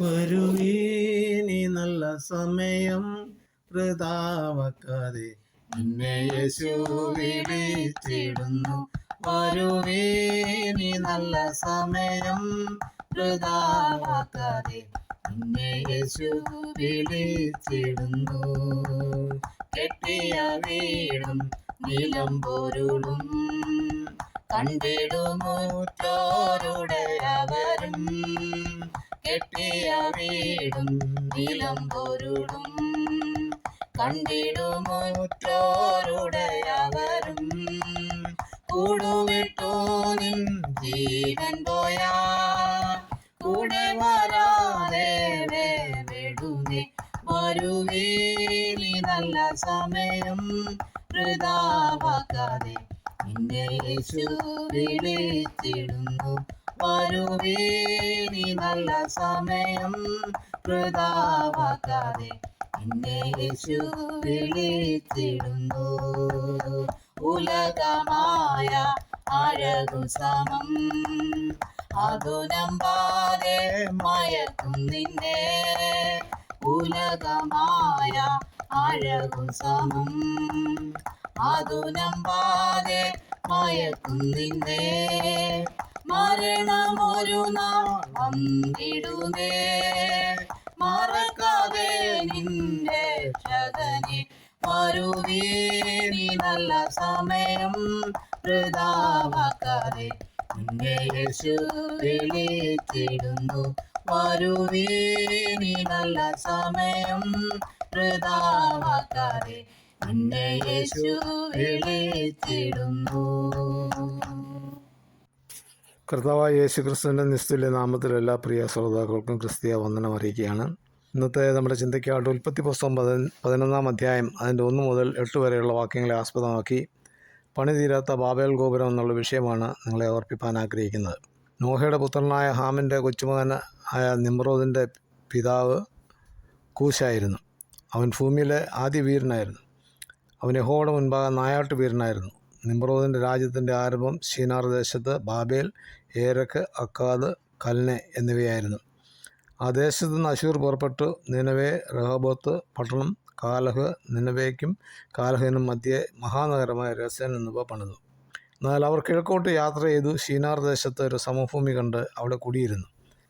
വരുവീനി നല്ല സമയം. വൃതാവക്കാതെ നിന്നെ യേശു വിളിച്ചിടുന്നു. വരുവീനി നല്ല സമയം. വൃതാവക്കാതെ നിന്നെ യേശു വിളിച്ചിടുന്നു. കെട്ടിയ വീടും നിലം പൊരുളും കണ്ടിടുമൂറ്റോരുടെ അവരും കെട്ടിയ വീടും നിലം പൊരുളും കണ്ടിടുമൂറ്റോരുടെ അവരും കൂടുവിട്ടു നിൻ ജീവൻ പോയാ കൂടെ വരാതെ വിടുന്നേ വരുവീനി നല്ല സമയം വൃതാവാക്കാതെ നിന്നെ യേശു വിളിച്ചിടുന്നു. വരുവേനി നല്ല സമയം വൃതാവാക്കാതെ നിന്നെ യേശു വിളിച്ചിടുന്നു. ഉലകമായ അഴകു സമം അതുനമ്പാതെ മയക്കും നിന്നെ. ഉലകമായ അഴകു സമം അതുനമ്പാതെ മയക്കും നിന്നെ. മരണമൊരു നാൾ മറക്കാതെ നിന്റെ രക്ഷകനെ വരുവീനി നല്ല സമയം വൃതാവാക്കാതെ നിന്നെ യേശു നല്ല സമയം നിന്നെ യേശു കർത്താവായ യേശു ക്രിസ്തുവിന്റെ നിസ്തുല്യ നാമത്തിൽ എല്ലാ പ്രിയ ശ്രോതാക്കൾക്കും ക്രിസ്തീയ വന്ദനം അറിയിക്കുകയാണ്. ഇന്നത്തെ നമ്മുടെ ചിന്തയ്ക്കായിട്ട് ഉൽപ്പത്തി പുസ്തകം പതി പതിനൊന്നാം അധ്യായം അതിന്റെ ഒന്ന് മുതൽ എട്ട് വരെയുള്ള വാക്യങ്ങളെ ആസ്പദമാക്കി. പണി തീരാത്ത ബാബേൽ ഗോപുരം എന്നുള്ള വിഷയമാണ് നിങ്ങളെ ഓർപ്പിപ്പാൻ ആഗ്രഹിക്കുന്നത്. നോഹയുടെ പുത്രനായ ഹാമിന്റെ കൊച്ചുമകൻ ആയ നിമ്രോദിന്റെ പിതാവ് കൂശായിരുന്നു. അവൻ ഭൂമിയിലെ ആദ്യ വീരനായിരുന്നു. അവൻ യഹോയുടെ മുൻപാകെ നായാട്ട് വീരനായിരുന്നു. നിമ്രോദിന്റെ രാജ്യത്തിന്റെ ആരംഭം ഷീനാർ ദേശത്ത് ബാബേൽ ഏരക്ക് അക്കാദ് കൽനെ എന്നിവയായിരുന്നു. ആ ദേശത്ത് നിന്ന് അശൂർ പുറപ്പെട്ടു. നിനവേ റഹബോത്ത് പട്ടണം കാലഹ് നിനവേക്കും കാലഹിനും മധ്യേ മഹാനഗരമായ രസൻ എന്നിവ പണിതു. എന്നാൽ അവർ കിഴക്കോട്ട് യാത്ര ചെയ്തു. ഷീനാർ ദേശത്ത് ഒരു സമഭൂമി കണ്ട് അവിടെ കുടിയിരുന്നു.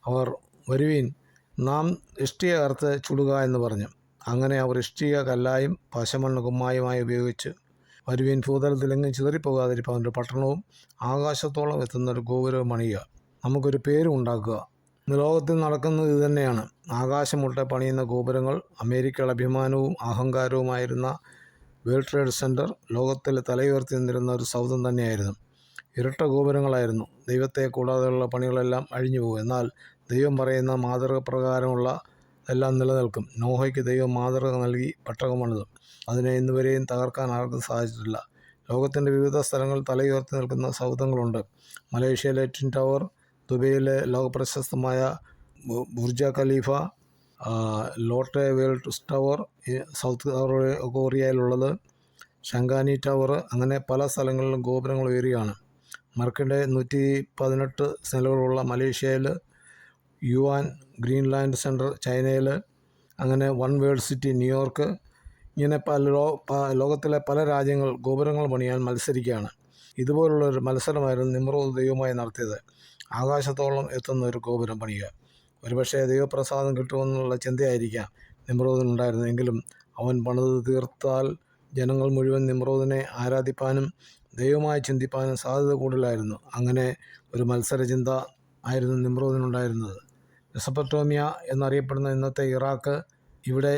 അവർ വരുവീൻ നാം ഇഷ്ടിയ കറുത്ത് ചുടുക എന്ന് പറഞ്ഞു. അങ്ങനെ അവർ ഇഷ്ടിക കല്ലായും പശമണ്ണ് കുമ്മായുമായി ഉപയോഗിച്ച് വരുവീൻ ഭൂതലത്തിലെങ്ങും ചിതറിപ്പോകാതിരിക്കാൻ ഒരു പട്ടണവും ആകാശത്തോളം എത്തുന്ന ഒരു ഗോപുരവും പണിയുക. നമുക്കൊരു പേരും ഉണ്ടാക്കുക. ലോകത്തിൽ നടക്കുന്നത് ഇതുതന്നെയാണ്. ആകാശം മുട്ടെ പണിയുന്ന ഗോപുരങ്ങൾ അമേരിക്കയുടെ അഭിമാനവും അഹങ്കാരവുമായിരുന്ന വേൾഡ് ട്രേഡ് സെന്റർ ലോകത്തിൽ തലയുയർത്തി നിന്നിരുന്ന ഒരു സൗധം തന്നെയായിരുന്നു. ഇരട്ട ഗോപുരങ്ങളായിരുന്നു. ദൈവത്തെ കൂടാതെയുള്ള പണികളെല്ലാം അഴിഞ്ഞു പോകും എന്നാൽ ദൈവം പറയുന്ന മാതൃക പ്രകാരമുള്ള എല്ലാം നിലനിൽക്കും. നോഹയ്ക്ക് ദൈവം മാതൃക നൽകി പട്ടകമാണിത്. അതിനെ ഇന്നുവരെയും തകർക്കാൻ ആർക്കും സാധിച്ചിട്ടില്ല. ലോകത്തിന്റെ വിവിധ സ്ഥലങ്ങളിൽ തലയുയർത്തി നിൽക്കുന്ന സൗധങ്ങളുണ്ട്. മലേഷ്യയിലെ ട്വിൻ ടവർ ദുബൈയിലെ ലോകപ്രശസ്തമായ Burj Khalifa Lotte World Tower South കൊറിയയിലുള്ളത് ശങ്കാനി tower അങ്ങനെ പല സ്ഥലങ്ങളിലും ഗോപുരങ്ങൾ ഉയരുകയാണ്. മർക്കിന്റെ നൂറ്റി പതിനെട്ട് നിലകളുള്ള മലേഷ്യയിൽ യുവാൻ ഗ്രീൻലാൻഡ് സെന്റർ ചൈനയിൽ അങ്ങനെ വൺ വേൾഡ് സിറ്റി ന്യൂയോർക്ക് ഇങ്ങനെ പല ലോകത്തിലെ പല രാജ്യങ്ങൾ ഗോപുരങ്ങൾ പണിയാൻ മത്സരിക്കുകയാണ്. ഇതുപോലുള്ളൊരു മത്സരമായിരുന്നു നിമ്രോദ് ദൈവമായി നടത്തിയത്. ആകാശത്തോളം എത്തുന്ന ഒരു ഗോപുരം പണിയുക. ഒരുപക്ഷേ ദൈവപ്രസാദം കിട്ടുമെന്നുള്ള ചിന്തയായിരിക്കാം നിമ്രോദിനുണ്ടായിരുന്നെങ്കിലും അവൻ പണിത് തീർത്താൽ ജനങ്ങൾ മുഴുവൻ നിമ്രോദിനെ ആരാധിപ്പാനും ദൈവമായി ചിന്തിപ്പാനും സാധ്യത കൂടുതലായിരുന്നു. അങ്ങനെ ഒരു മത്സര ചിന്ത ആയിരുന്നു നിമ്രോദിനുണ്ടായിരുന്നത്. മെസപ്പട്ടോമിയ എന്നറിയപ്പെടുന്ന ഇന്നത്തെ ഇറാഖ് ഇവിടെ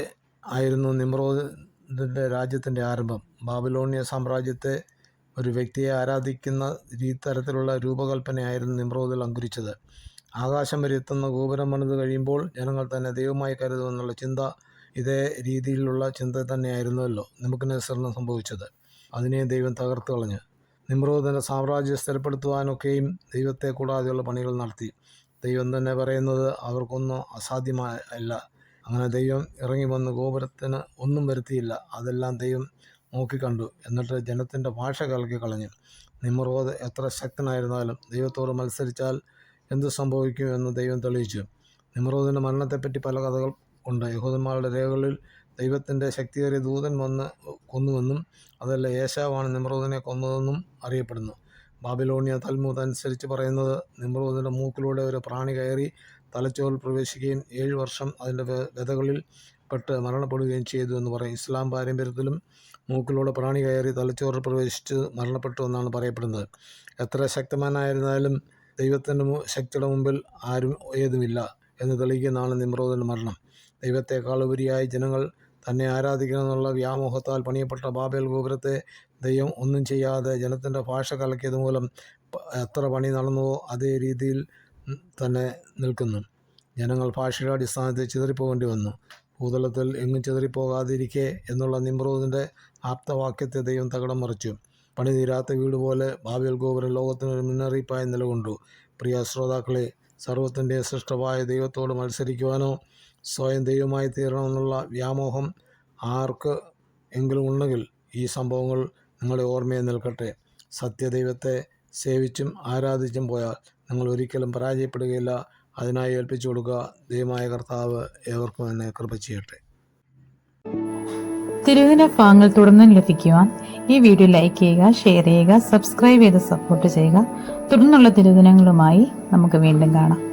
ആയിരുന്നു നിമ്രോദിന്റെ രാജ്യത്തിന്റെ ആരംഭം. ബാബിലോണിയ സാമ്രാജ്യത്തെ ഒരു വ്യക്തിയെ ആരാധിക്കുന്ന ഈ തരത്തിലുള്ള രൂപകൽപ്പനയായിരുന്നു നിമ്രോദിൽ അങ്കുരിച്ചത്. ആകാശം വരെ എത്തുന്ന ഗോപുരം പണിത് കഴിയുമ്പോൾ ജനങ്ങൾ തന്നെ ദൈവമായി കരുതുമെന്നുള്ള ചിന്ത ഇതേ രീതിയിലുള്ള ചിന്ത തന്നെയായിരുന്നല്ലോ നമുക്ക് നെസറിന് സംഭവിച്ചത്. അതിനെ ദൈവം തകർത്തു കളഞ്ഞ്. നിമ്രോദിന്റെ സാമ്രാജ്യം സ്ഥിരപ്പെടുത്തുവാനൊക്കെയും ദൈവത്തെ കൂടാതെയുള്ള പണികൾ നടത്തി. ദൈവം തന്നെ പറയുന്നത് അവർക്കൊന്നും അസാധ്യമല്ല അങ്ങനെ ദൈവം ഇറങ്ങി വന്ന് ഗോപുരത്തിന് ഒന്നും വരുത്തിയില്ല. അതെല്ലാം ദൈവം നോക്കിക്കണ്ടു. എന്നിട്ട് ജനത്തിന്റെ ഭാഷ കലക്കി കളഞ്ഞു. നിമ്രോത് എത്ര ശക്തനായിരുന്നാലും ദൈവത്തോട് മത്സരിച്ചാൽ എന്ത് സംഭവിക്കും എന്ന് ദൈവം തെളിയിച്ചു. നിമ്രോദിന്റെ മരണത്തെപ്പറ്റി പല കഥകൾ ഉണ്ട്. യഹൂദന്മാരുടെ രേഖകളിൽ ദൈവത്തിന്റെ ശക്തിയേറിയ ദൂതൻ വന്ന് കൊന്നുവെന്നും അതല്ല യേശാവാണ് നിമ്രോദിനെ കൊന്നതെന്നും അറിയപ്പെടുന്നു. ബാബിലോണിയ തൽമൂത്ത് അനുസരിച്ച് പറയുന്നത് നിമ്രൂദിന്റെ മൂക്കിലൂടെ ഒരു പ്രാണി കയറി തലച്ചോറിൽ പ്രവേശിക്കുകയും ഏഴ് വർഷം അതിന്റെ വ്യതകളിൽ പെട്ട് മരണപ്പെടുകയും ചെയ്തു എന്ന് പറയും. ഇസ്ലാം പാരമ്പര്യത്തിലും മൂക്കിലൂടെ പ്രാണി കയറി തലച്ചോറിൽ പ്രവേശിച്ച് മരണപ്പെട്ടു എന്നാണ് പറയപ്പെടുന്നത്. എത്ര ശക്തമാനായിരുന്നാലും ദൈവത്തിന്റെ ശക്തിയുടെ മുമ്പിൽ ആരും ഏതുമില്ല എന്ന് തെളിയിക്കുന്നതാണ് നിമ്രോദിന്റെ മരണം. ദൈവത്തെക്കാൾ ഉപരിയായി ജനങ്ങൾ തന്നെ ആരാധിക്കണമെന്നുള്ള വ്യാമോഹത്താൽ പണിയപ്പെട്ട ബാബേൽ ഗോപുരത്തെ ദൈവം ഒന്നും ചെയ്യാതെ ജനത്തിന്റെ ഭാഷ കലക്കിയത് മൂലം എത്ര പണി നടന്നുവോ അതേ രീതിയിൽ തന്നെ നിൽക്കുന്നു. ജനങ്ങൾ ഭാഷയുടെ അടിസ്ഥാനത്തിൽ ചിതറിപ്പോകേണ്ടി വന്നു. ഭൂതലത്തിൽ എങ്ങും ചിതറിപ്പോകാതിരിക്കെ എന്നുള്ള നിമ്രോദിന്റെ ആപ്തവാക്യത്തെ ദൈവം തകടം മറിച്ചു. പണി തീരാത്ത വീട് പോലെ ബാബേൽ ഗോപുരം ലോകത്തിനൊരു മുന്നറിയിപ്പായി നിലകൊണ്ടു. പ്രിയ ശ്രോതാക്കളെ സർവത്തിന്റെ സൃഷ്ടമായ ദൈവത്തോട് മത്സരിക്കുവാനോ സ്വയം ദൈവമായി തീരണമെന്നുള്ള വ്യാമോഹം ആർക്ക് എങ്കിലും ഉണ്ടെങ്കിൽ ഈ സംഭവങ്ങൾ നിങ്ങളുടെ ഓർമ്മയിൽ നിൽക്കട്ടെ. സത്യദൈവത്തെ സേവിച്ചും ആരാധിച്ചും പോയാൽ നിങ്ങൾ ഒരിക്കലും പരാജയപ്പെടുകയില്ല. അതിനായി ഏൽപ്പിച്ചു കൊടുക്കുക ദൈവമായ കർത്താവ് ഏവർക്കും എന്നെ കൃപ ചെയ്യട്ടെ. തിരുവിന ഭാഗങ്ങൾ തുടർന്ന് ലഭിക്കുവാൻ ഈ വീഡിയോ ലൈക്ക് ചെയ്യുക ഷെയർ ചെയ്യുക സബ്സ്ക്രൈബ് ചെയ്ത് സപ്പോർട്ട് ചെയ്യുക. തുടർന്നുള്ള തിരുദിനങ്ങളുമായി നമുക്ക് വീണ്ടും കാണാം.